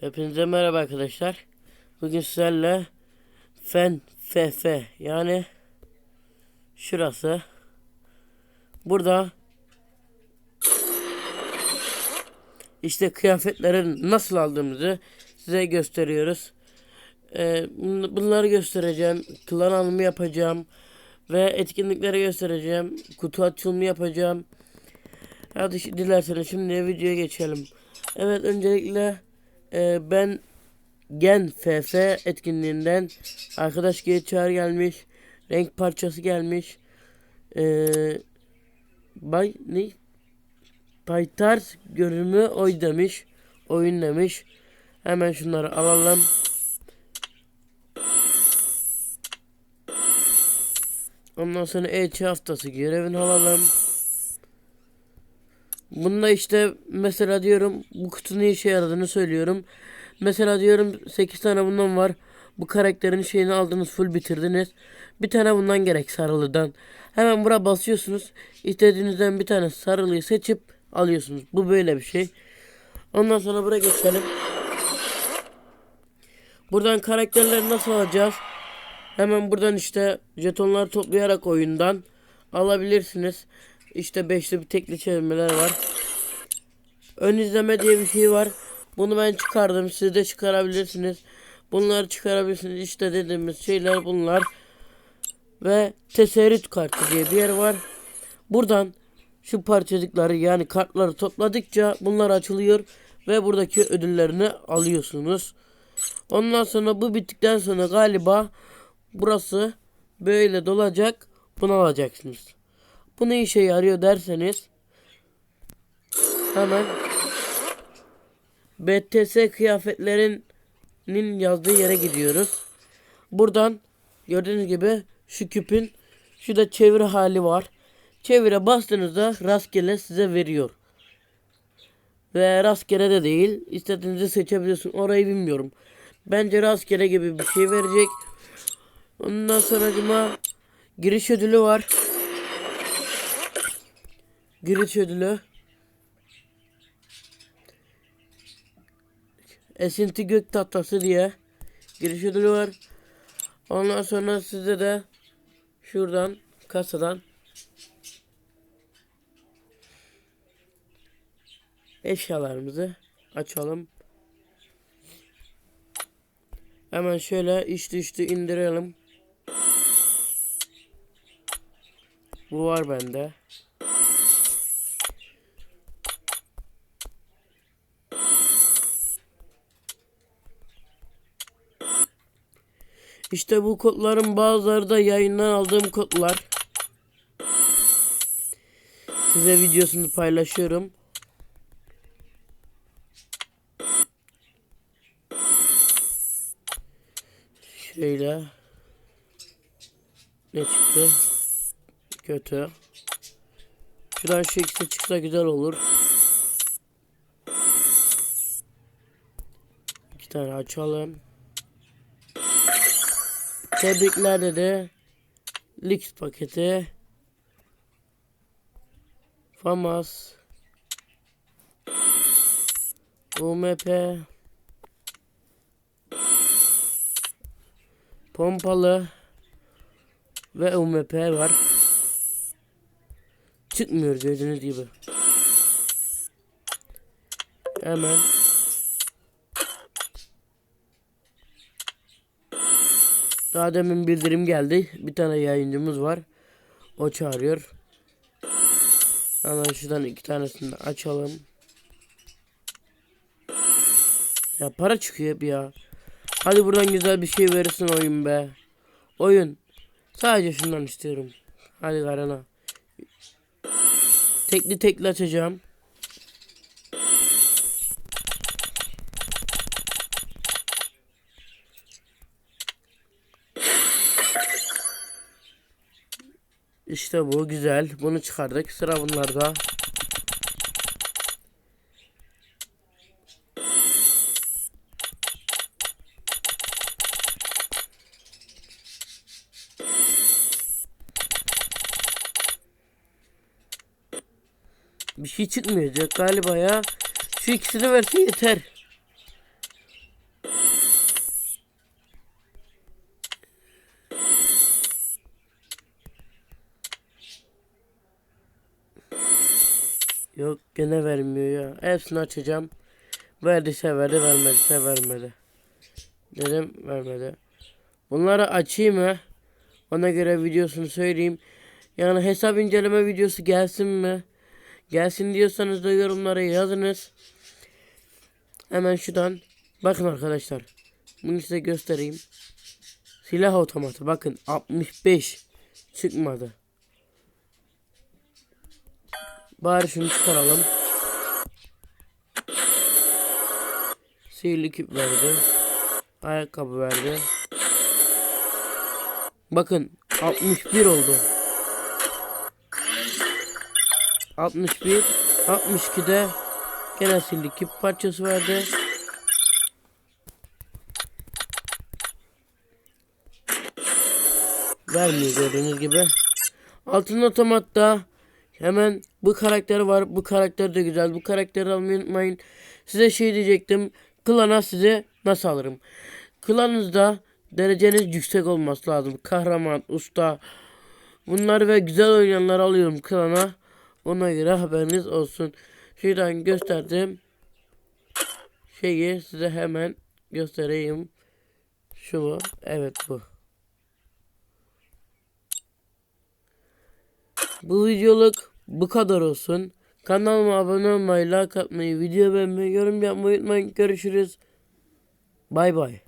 Hepinize merhaba arkadaşlar. Bugün sizlerle fen FF yani şurası. Burada işte kıyafetleri nasıl aldığımızı size gösteriyoruz. Ee, bun- bunları göstereceğim. Klan alımı yapacağım. Ve etkinlikleri göstereceğim. Kutu açılımı yapacağım. Hadi dilerseniz şimdi videoya geçelim. Evet öncelikle e, ben Gen FF etkinliğinden arkadaş geri gelmiş. Renk parçası gelmiş. E, bay ne? Paytars görünümü oy demiş. Oyun demiş. Hemen şunları alalım. Ondan sonra EÇ haftası görevini alalım. Bunda işte mesela diyorum bu kutunun işe yaradığını söylüyorum. Mesela diyorum 8 tane bundan var. Bu karakterin şeyini aldınız full bitirdiniz. Bir tane bundan gerek sarılıdan. Hemen buraya basıyorsunuz. İstediğinizden bir tane sarılıyı seçip alıyorsunuz. Bu böyle bir şey. Ondan sonra buraya geçelim. Buradan karakterleri nasıl alacağız? Hemen buradan işte jetonlar toplayarak oyundan alabilirsiniz. İşte beşli bir tekli çevirmeler var. Ön izleme diye bir şey var. Bunu ben çıkardım. Siz de çıkarabilirsiniz. Bunları çıkarabilirsiniz. İşte dediğimiz şeyler bunlar. Ve teserrüt kartı diye bir yer var. Buradan şu parçacıkları yani kartları topladıkça bunlar açılıyor. Ve buradaki ödüllerini alıyorsunuz. Ondan sonra bu bittikten sonra galiba burası böyle dolacak. Bunu alacaksınız. Bu ne işe yarıyor derseniz hemen BTS kıyafetlerinin yazdığı yere gidiyoruz. Buradan gördüğünüz gibi şu küpün şu da çeviri hali var. Çevire bastığınızda rastgele size veriyor. Ve rastgele de değil. İstediğinizi seçebiliyorsun. Orayı bilmiyorum. Bence rastgele gibi bir şey verecek. Ondan sonra giriş ödülü var. Giriş ödülü. Esinti gök tatlısı diye giriş ödülü var. Ondan sonra size de şuradan kasadan eşyalarımızı açalım. Hemen şöyle içti içti indirelim. Bu var bende. İşte bu kodların bazıları da yayından aldığım kodlar. Size videosunu paylaşıyorum. Şöyle. Ne çıktı? Kötü. Şuradan şu ikisi çıksa güzel olur. İki tane açalım. Tebrikler dedi. Lix paketi. Famas. UMP. Pompalı. Ve UMP var. Çıkmıyor gördüğünüz gibi. Hemen. Daha demin bildirim geldi. Bir tane yayıncımız var. O çağırıyor. Hemen şuradan iki tanesini de açalım. Ya para çıkıyor hep ya. Hadi buradan güzel bir şey verirsin oyun be. Oyun. Sadece şundan istiyorum. Hadi Garana. Tekli tekli açacağım. İşte bu güzel. Bunu çıkardık. Sıra bunlarda. Bir şey çıkmayacak galiba ya. Şu ikisini verse yeter. Yok gene vermiyor ya. Hepsini açacağım. Verdiyse verdi vermediyse vermedi. Dedim vermedi. Bunları açayım mı? Ona göre videosunu söyleyeyim. Yani hesap inceleme videosu gelsin mi? Gelsin diyorsanız da yorumlara yazınız. Hemen şuradan bakın arkadaşlar. Bunu size göstereyim. Silah otomatı bakın 65 çıkmadı. Bari şunu çıkaralım. Sihirli küp verdi. Ayakkabı verdi. Bakın 61 oldu. 61 62'de gene sihirli küp parçası verdi. Vermiyor gördüğünüz gibi. Altın otomatta hemen bu karakter var. Bu karakter de güzel. Bu karakteri almayı unutmayın. Size şey diyecektim. Klana size nasıl alırım? Klanınızda dereceniz yüksek olması lazım. Kahraman, usta. Bunlar ve güzel oynayanları alıyorum klana. Ona göre haberiniz olsun. Şuradan gösterdim. Şeyi size hemen göstereyim. Şu mu? Evet bu. Bu videoluk bu kadar olsun. Kanalıma abone olmayı, like atmayı, video beğenmeyi, yorum yapmayı unutmayın. Görüşürüz. Bay bay.